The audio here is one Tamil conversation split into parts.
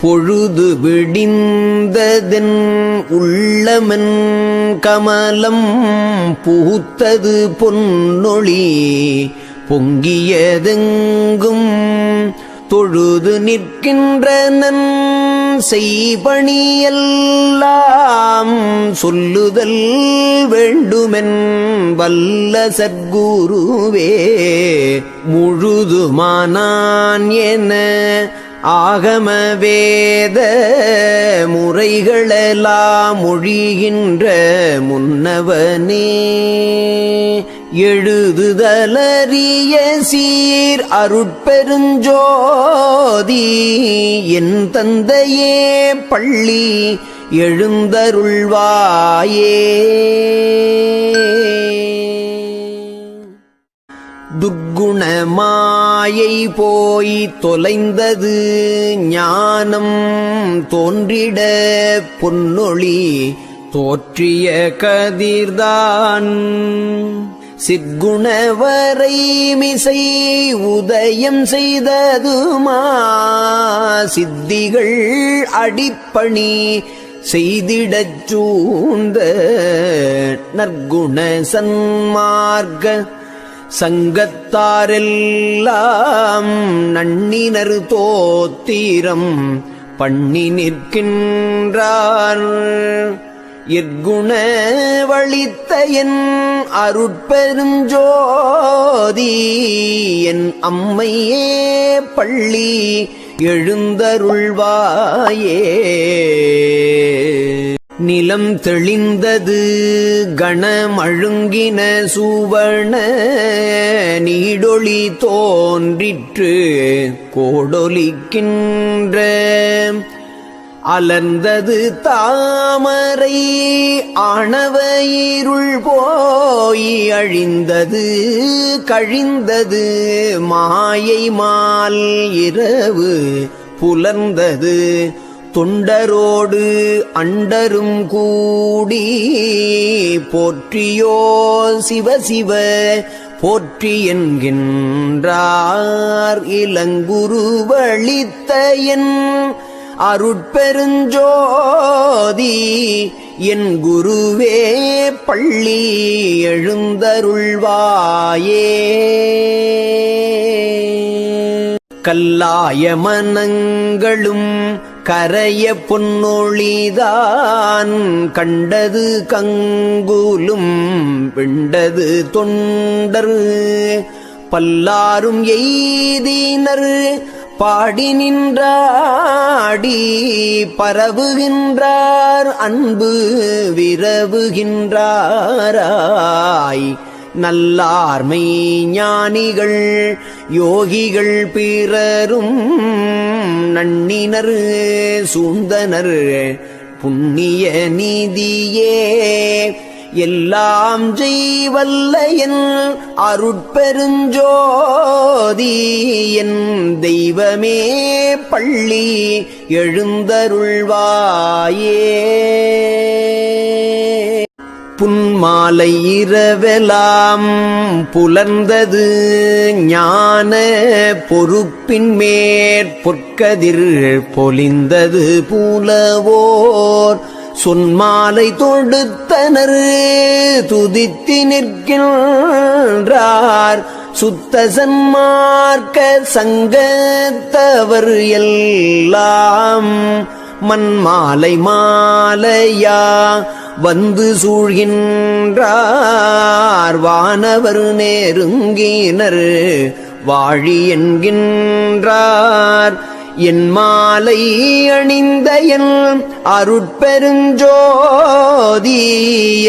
பொழுது விடிந்ததென் உள்ளமன் கமலம் பூத்தது பொன்னொழி பொங்கியதெங்கும் தொழுது நிற்கின்றனன் செய்பணியெல்லாம் சொல்லுதல் வேண்டுமென் வல்ல சத்குருவே முழுதுமானான் என ஆகம வேத முறைகளெல்லாம் மொழிகின்ற முன்னவனே எழுதுதலறிய சீர் அருட்பெருஞ்சோதி என் தந்தையே பள்ளி எழுந்தருள்வாயே. குணமாயை போய் தொலைந்தது ஞானம் தோன்றிட பொன்னொழி தோற்றிய கதிர்தான். சிற்குணவரை மிசை உதயம் செய்ததுமா? சித்திகள் அடிப்பணி செய்திடச் சூந்த நற்குண சன்மார்க்க சங்கத்தாரெல்லாம் நன்னினர் தோத்தீரம் பண்ணி நிற்கின்றார். எற்குண வழித்த என் அருட்பெருஞ்சோதி என் அம்மையே பள்ளி எழுந்தருள்வாயே. நிலம் தெளிந்தது கணமழுங்கின சூவண நீடொளி தோன்றிற்று கோடொலிக்கின்ற. அலர்ந்தது தாமரை ஆணவ இருள் போய் அழிந்தது கழிந்தது மாயை மால் இரவு புலர்ந்தது. தொண்டரோடு அண்டரும் கூடி போற்றியோ சிவசிவ போற்றி என்கின்றார் இளங்குருவழித்த என் அருட்பெருஞ்சோதி. என் குருவே பள்ளி எழுந்தருள்வாயே. கல்லாய மனங்களும் கரைய பொன்னொழிதான். கண்டது கங்குலும் விண்டது தொண்டர். பல்லாரும் எய்தினர் பாடி நின்றாடி பரவுகின்றார் அன்பு விரவுகின்றாராய். நல்லார்மை ஞானிகள் யோகிகள் பிறரும் நன்னினர் சுந்தனர் புண்ணிய நீதியே. எல்லாம் செய்வல்ல என் அருட்பெருஞ்சோதி என் தெய்வமே பள்ளி எழுந்தருள்வாயே. புன்மாலை இரவெலாம் புலர்ந்தது ஞான பொறுப்பின் மேற்பொற்கதிர் பொலிந்தது புலவோர். சொன்மாலை தொடுத்தனர் துதித்து நிற்கின்றார். சுத்த சன்மார்க்க சங்கத்தவர் எல்லாம் மண்மாலை மாலையா வந்து சூழ்கின்றார் வானவர் நேருங்கினர் வாழி என்கின்றார். என் மாலை அணிந்த என் அருட்பெருஞ்சோதி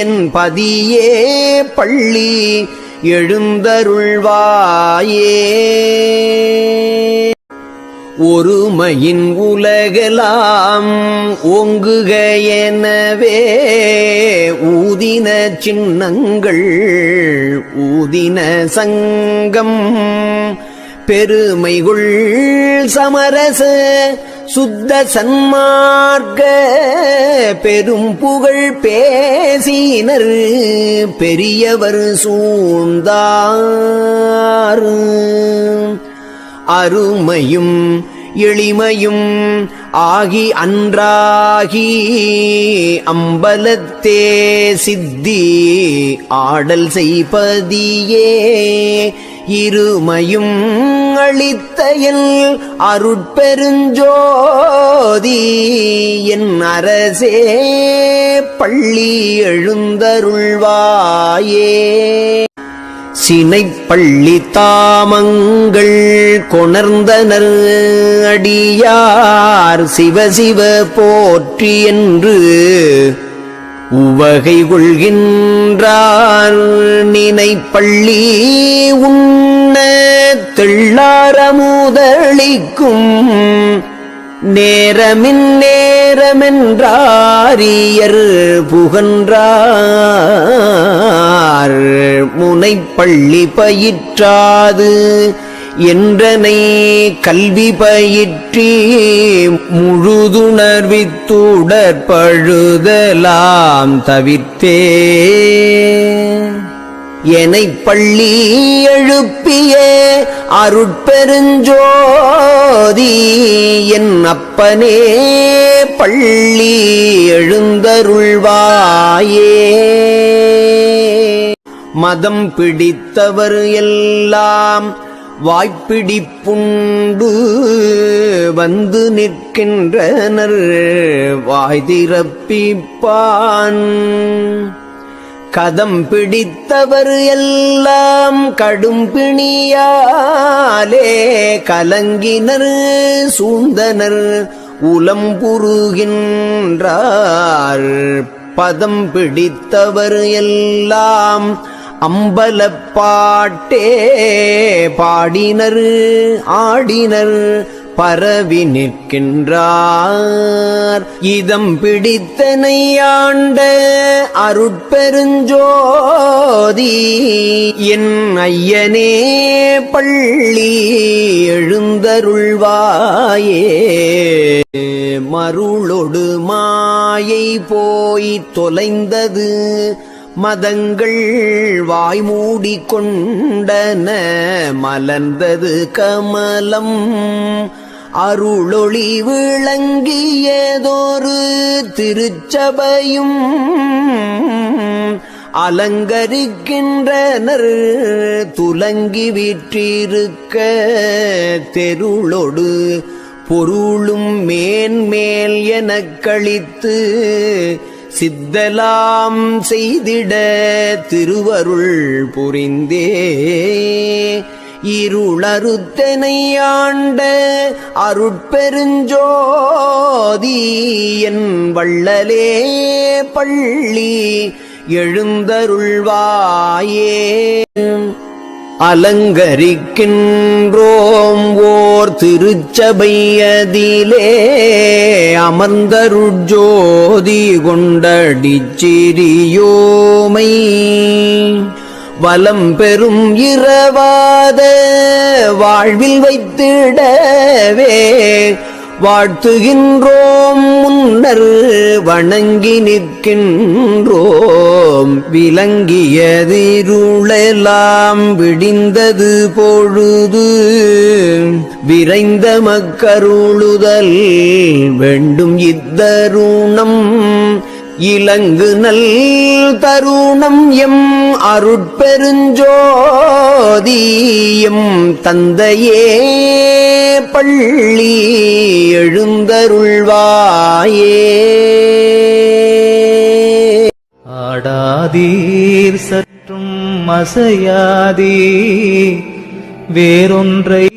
என் பதியே பள்ளி எழுந்தருள்வாயே. ஒருமையின் உலகலாம் ஓங்குக எனவே ஊதின சின்னங்கள் ஊதின சங்கம் பெருமைகுள் சமரச சுத்த சன்மார்க்க பெரும் புகழ் பேசினர் பெரியவர் சூழ்ந்தார். அருமையும் எளிமையும் ஆகி அன்றாகி அம்பலத்தே சித்தி ஆடல் செய்பதியே. இருமையும் அளித்தயல் அருட்பெருஞ்சோதி என் அரசே பள்ளி எழுந்தருள்வாயே. சினைப்பள்ளி தாமங்கள் கொணர்ந்தனர். அடியார் சிவசிவ போற்றி என்று உவகை கொள்கின்றார். நினைப்பள்ளி உண்ண தெள்ளாரமுதளிக்கும் நேரமின் நேரமென்றாரியர் புகன்றார். முனைப்பள்ளி பயிற்றாது என்றனை கல்வி பயிற்றி முழுதுணர்வித்துடற்பழுதலாம் தவிர்த்தே. என்னை பள்ளி எழுப்பிய அருட்பெருஞ்சோதி என் அப்பனே பள்ளி எழுந்தருள்வாயே. மதம் பிடித்தவர் எல்லாம் வாய்ப்பிடிப்புண்டு வந்து நிற்கின்றனர் வாய் திறப்பிப்பான். கதம் பிடித்தவர் எல்லாம் கடும் பிணியாலே கலங்கினர் சூழ்ந்தனர் உலம்புருகின்றார் பதம் பிடித்தவர் எல்லாம் அம்பலப்பாட்டே பாடினர் ஆடினர். பரவி நிற்கின்றார். இதம் பிடித்தனையாண்ட அருட்பெருஞ்சோதி என் ஐயனே பள்ளி எழுந்தருள்வாயே. மருளொடு மாயை போய் தொலைந்தது மதங்கள் வாய்மூடி கொண்டன மலர்ந்தது கமலம். அருளொளி விளங்கியதோரு திருச்சபையும் அலங்கரிக்கின்றனர் துலங்கி விற்றிருக்க தெருளொடு பொருளும் மேன்மேல் எனக் கழித்து சித்தலாம் செய்திட திருவருள் புரிந்தே இருளருத்தனையாண்ட அருட்பெருஞ்சோதி என் வள்ளலே பள்ளி எழுந்தருள்வாயே. அலங்கரிக்கின்றோம் ஓர் திருச்சபையதிலே அமர்ந்தருட்ஜோதி கொண்டடிச்சிரியோமை வலம் பெறும் இரவாத வாழ்வில் வைத்திடவே. வாழ்த்துகின்றோம் முன்னர் வணங்கி நிற்கின்றோம். விளங்கியதிருளெல்லாம் விடிந்தது பொழுது. விரைந்த மக்கருளுதல் வேண்டும் இத்தருணம். இலங்கு நல் தருணம் எம் அருட்பெருஞ்சோதியம் தந்தையே பள்ளி எழுந்தருள்வாயே. ஆடாதீர் சற்றும் அசையாதீ வேறொன்றை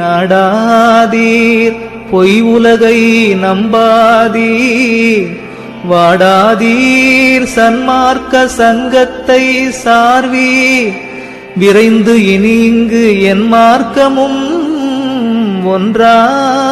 நாடாதீர் பொய் உலகை நம்பாதீர். வாடாதீர் சன்மார்க்க சங்கத்தை சார்வி. விரைந்து இனி இங்கு என் மார்க்கமும் ஒன்றா.